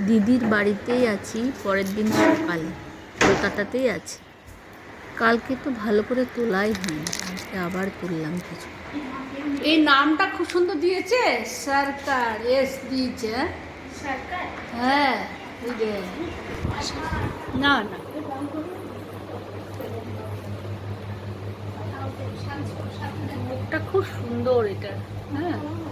দিদির বাড়িতেই আছি পরের দিন সকালে। কলকাতাতেই আছি। কালকে তো ভালো করে তোলাই হয়নি আজকে আবার তুললাম কিছু। এই নামটা খুব সুন্দর দিয়েছে সরকার এস দিয়েছে হ্যাঁ? এই না না। মুখটা খুব সুন্দর এটা হ্যাঁ না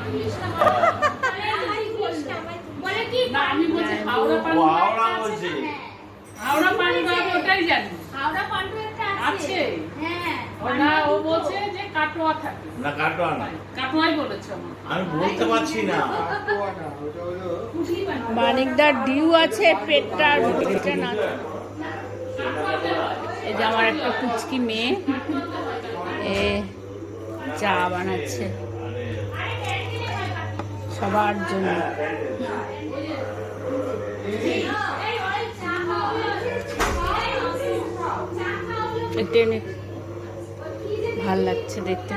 আমি বলছি হাওড়া ও পান্ডুয়া হাওড়া বলছে হাওড়া পান্ডুয়া আমি ওটাই জানি হাওড়া পান্ডু একটা আছে আছে হ্যাঁ ও না ও বলছে যে কাটোয়া থাকে না কাটোয়া না কাটোয়াই বলেছে আমার পারছি না। মানিকদার ডিউ আছে, পেটটা না। এই যে আমার একটা কুচকি মেয়ে, এ চা বানাচ্ছে। সবার জন্য। ভালো লাগছে দেখতে।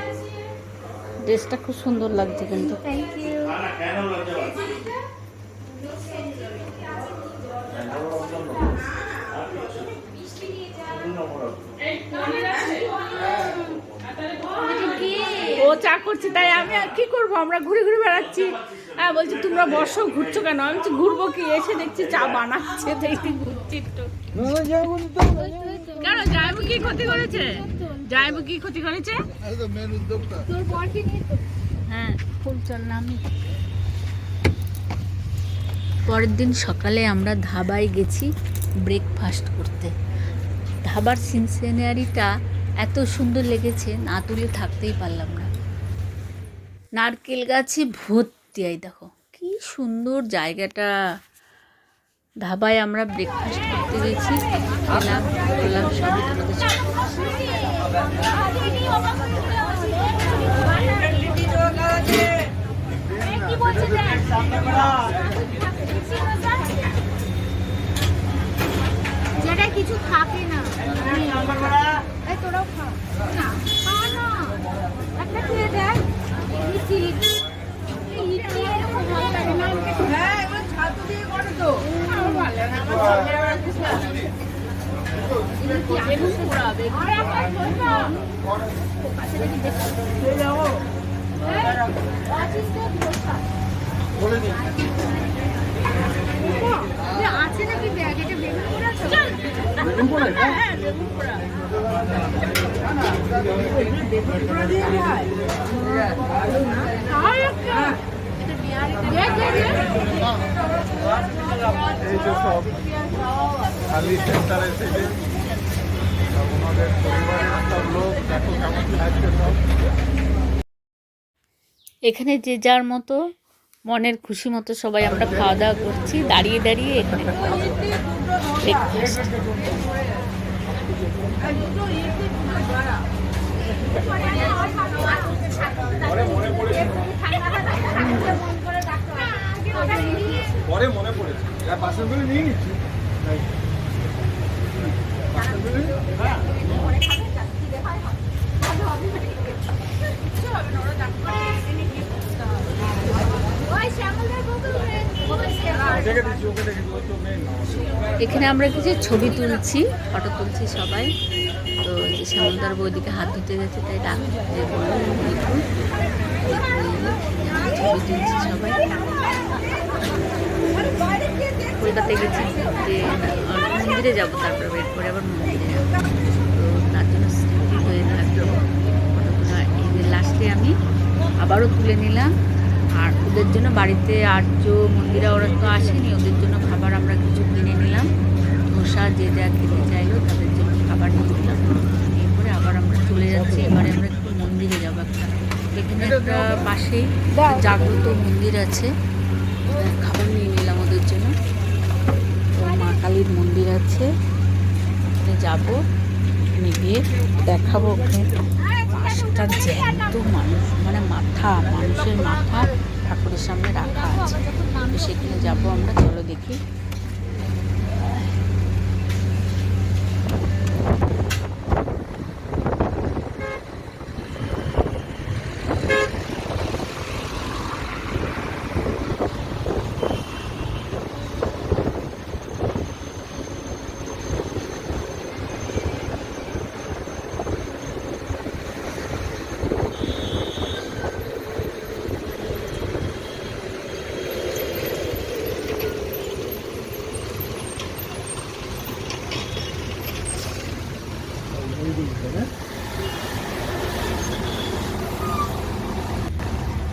ড্রেসটা খুব সুন্দর লাগছে কিন্তু। থ্যাংক ইউ না, না, কেন লজ্জা পাচ্ছি? ও চা করছে তাই আমি আর কি করব? আমরা ঘুরে ঘুরে বেড়াচ্ছি। হ্যাঁ বলছি তোমরা বসো ঘুরছো কেন? আমি বলছি, ঘুরবো কি? এসে দেখছি চা বানাচ্ছে দেখি ঘুরছি একটু। কেন জায়বু কি ক্ষতি করেছে? জায়বু কি ক্ষতি করেছে? হ্যাঁ ফুল চললাম পরের দিন সকালে আমরা ধাবায় গেছি ব্রেকফাস্ট করতে। ধাবার সিনসিনারিটা এত সুন্দর লেগেছে না তুলে থাকতেই পারলাম না। নারকেল গাছে ভর্তি আই দেখো কি সুন্দর জায়গাটা। ধাবায় আমরা ব্রেকফাস্ট করতে গেছি খেলাম করলাম সবই তোমাদের যেটা কিছু থাকে না। তোরাও খা। না খা না। একটা খেয়ে দেখ। আছে নাকি ব্যাগ? এটা বেগুন পোড়া তো? হ্যাঁ, বেগুন পোড়া। খালি সেন্টার সব ওনাদের পরিবারের সব লোক দেখো কেমন লাগছে সব এখানে যে যার মতো, মনের খুশি মতো সবাই আমরা খাওয়া দাওয়া করছি। দাঁড়িয়ে দাঁড়িয়ে এখানে ব্রেকফাস্ট পরে মনে পড়েছে এরা পাশেরগুলো নিয়ে নিচ্ছি পাশেরগুলো হ্যাঁ ওই শ্যামলদার বোতল রে। দেখে দিচ্ছি ওকে দেখে দিচ্ছি, ও মেন না। এখানে আমরা কিছু ছবি তুলছি ফটো তুলছি সবাই। তো এই যে শ্যামলদার বৌদিকে হাত ধুতে গেছে তাই ডাক ছবি তুলছি সবাই। কলকাতায় গেছি যে মন্দিরে যাব, তারপরে ওয়েট করে আবার মন্দিরে যাব। তো তার জন্য স্মৃতি হয়ে থাকল। ফটোগুলো এই যে লাস্টে আমি আবারও তুলে নিলাম। আর ওদের জন্য বাড়িতে আর্য মন্দিরা, ওরা তো আসেনি, ওদের জন্য খাবার আমরা কিছু কিনে নিলাম। ধোসা, যে যা খেতে চাইলো, তাদের জন্য খাবার নিয়ে নিলাম। এরপরে আবার আমরা চলে যাচ্ছি। এবারে আমরা একটু মন্দিরে যাব একটা। এখানে একটা পাশেই জাগ্রত মন্দির আছে। খাবার নিয়ে নিলাম ওদের জন্য। কালীর মন্দির আছে। ওখানে যাব ওখানে গিয়ে দেখাবো ওখানে। পাঁচটা জ্যান্ত মানুষ মানে মাথা, মানুষের মাথা ঠাকুরের সামনে রাখা আছে। সেখানে যাব আমরা, চলো দেখি।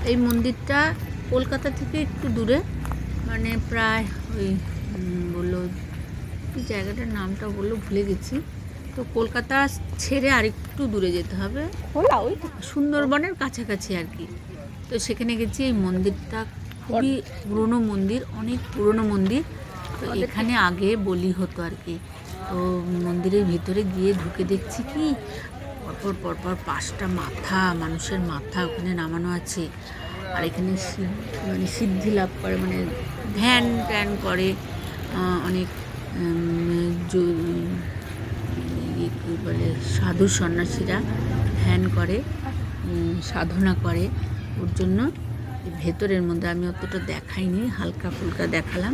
এই মন্দিরটা কলকাতা থেকে একটু দূরে মানে প্রায় ওই বলল কি জায়গাটার নামটা বলল ভুলে গেছি। তো কলকাতা ছেড়ে আরেকটু দূরে যেতে হবে। খোলা ওই সুন্দরবনের কাছাকাছি আর কি। তো সেখানে গেছি এই মন্দিরটা খুবই পুরনো মন্দির অনেক পুরনো মন্দির। তো এখানে আগে বলি হতো আর কি। তো মন্দিরের ভিতরে গিয়ে ঢুকে দেখছি কি পরপর পরপর পাঁচটা মাথা, মানুষের মাথা ওখানে নামানো আছে। আর এখানে মানে সিদ্ধি লাভ করে মানে ধ্যান ট্যান করে অনেক কী বলে, সাধু সন্ন্যাসীরা ধ্যান করে সাধনা করে। ওর জন্য ভেতরের মধ্যে আমি অতটা দেখাইনি, হালকা ফুলকা দেখালাম।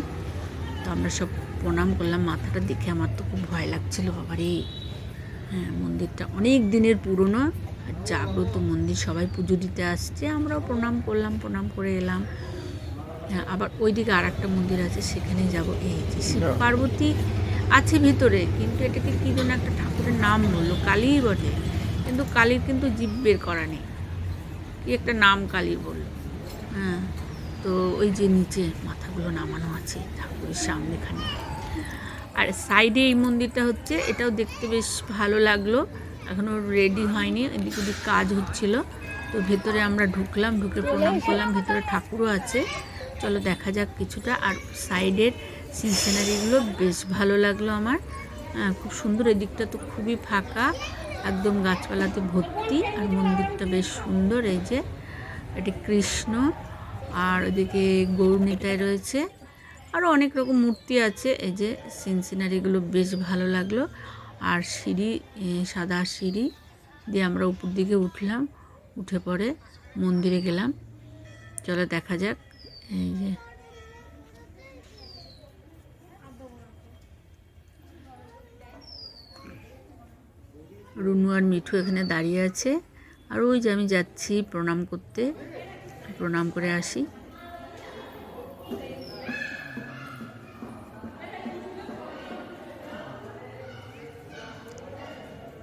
তো আমরা সব প্রণাম করলাম, মাথাটা দেখে আমার তো খুব ভয় লাগছিল, বাবারে। হ্যাঁ মন্দিরটা অনেক দিনের পুরনো। আর জাগ্রত মন্দির সবাই পুজো দিতে আসছে। আমরাও প্রণাম করলাম প্রণাম করে এলাম। হ্যাঁ আবার ওইদিকে আর একটা মন্দির আছে সেখানে যাব। এই যে শিব পার্বতী আছে ভিতরে কিন্তু এটাকে কী যেন একটা ঠাকুরের নাম বলল কালীই বটে। কিন্তু কালীর কিন্তু জীব বের করা নেই। কি একটা নাম কালীর বলল। হ্যাঁ তো ওই যে নিচে মাথাগুলো নামানো আছে ঠাকুরের সামনেখানে। আর সাইডে এই মন্দিরটা হচ্ছে এটাও দেখতে বেশ ভালো লাগল। এখনও রেডি হয়নি এদিক ওদিক কাজ হচ্ছিল। তো ভেতরে আমরা ঢুকলাম ঢুকে প্রণাম করলাম ভেতরে ঠাকুরও আছে। চলো দেখা যাক কিছুটা। আর সাইডের সিন সিনারিগুলো বেশ ভালো লাগল আমার। হ্যাঁ, খুব সুন্দর এদিকটা তো খুবই ফাঁকা একদম গাছপালাতে ভর্তি। আর মন্দিরটা বেশ সুন্দর এই যে এটি কৃষ্ণ। আর ওদিকে গৌরনীটায় রয়েছে। আরও অনেক রকম মূর্তি আছে। এই যে সিন সিনারিগুলো বেশ ভালো লাগল। আর সিঁড়ি সাদা সিঁড়ি দিয়ে আমরা উপর দিকে উঠলাম। উঠে পরে মন্দিরে গেলাম। চলো দেখা যাক। এই যে রুনু আর মিঠু এখানে দাঁড়িয়ে আছে। আর ওই যে আমি যাচ্ছি প্রণাম করতে। প্রণাম করে আসি।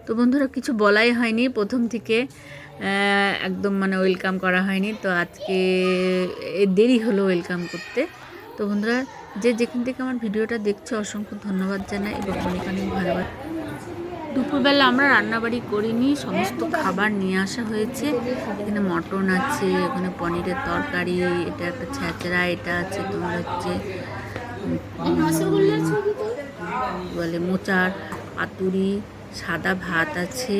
তো বন্ধুরা কিছু বলাই হয়নি। প্রথম থেকে একদম মানে ওয়েলকাম করা হয়নি। তো আজকে দেরি হলো ওয়েলকাম করতে। তো বন্ধুরা, যে যেখান থেকে আমার ভিডিওটা দেখছে, অসংখ্য ধন্যবাদ জানাই এবং অনেক অনেক ভালোবাসা দুপুরবেলা আমরা রান্নাবাড়ি করিনি, সমস্ত খাবার নিয়ে আসা হয়েছে। এখানে মটন আছে, এখানে পনিরের তরকারি, এটা একটা ছ্যাঁচড়া এটা আছে তোমার হচ্ছে বলে মোচার পাতুরি সাদা ভাত আছে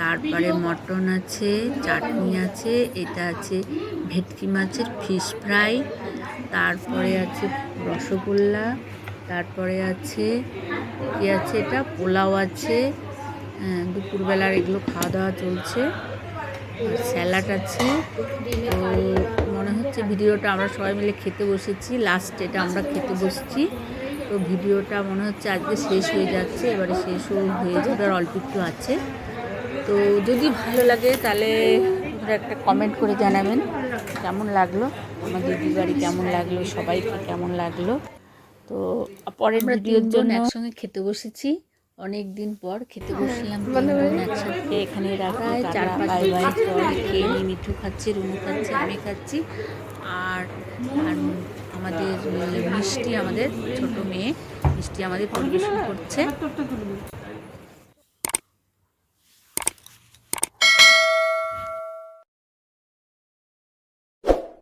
তারপরে মটন আছে চাটনি আছে এটা আছে ভেটকি মাছের ফিশ ফ্রাই তারপরে আছে রসগোল্লা তারপরে আছে কি আছে এটা? পোলাও আছে হ্যাঁ, দুপুরবেলার এগুলো খাওয়া দাওয়া চলছে স্যালাড আছে তো মনে হচ্ছে ভিডিওটা আমরা সবাই মিলে খেতে বসেছি লাস্ট এটা আমরা খেতে বসছি। তো ভিডিওটা মনে হচ্ছে আজকে শেষ হয়ে যাচ্ছে এবারে শেষও হয়ে যাবে আর অল্প একটু আছে। তো যদি ভালো লাগে তাহলে একটা কমেন্ট করে জানাবেন কেমন লাগল আমার দিদি বাড়ি কেমন লাগল সবাইকে কেমন লাগল। তো পরের ভিডিওর জন্য একসঙ্গে খেতে বসেছি অনেক দিন পর খেতে বসলাম একসাথে। এখানে রাখা চার পাঁচ পর খেয়ে মিঠু খাচ্ছে রুমু খাচ্ছে আমি খাচ্ছি আর আর আমাদের মিষ্টি আমাদের ছোট মেয়ে মিষ্টি আমাদের পরিবেশন করছে।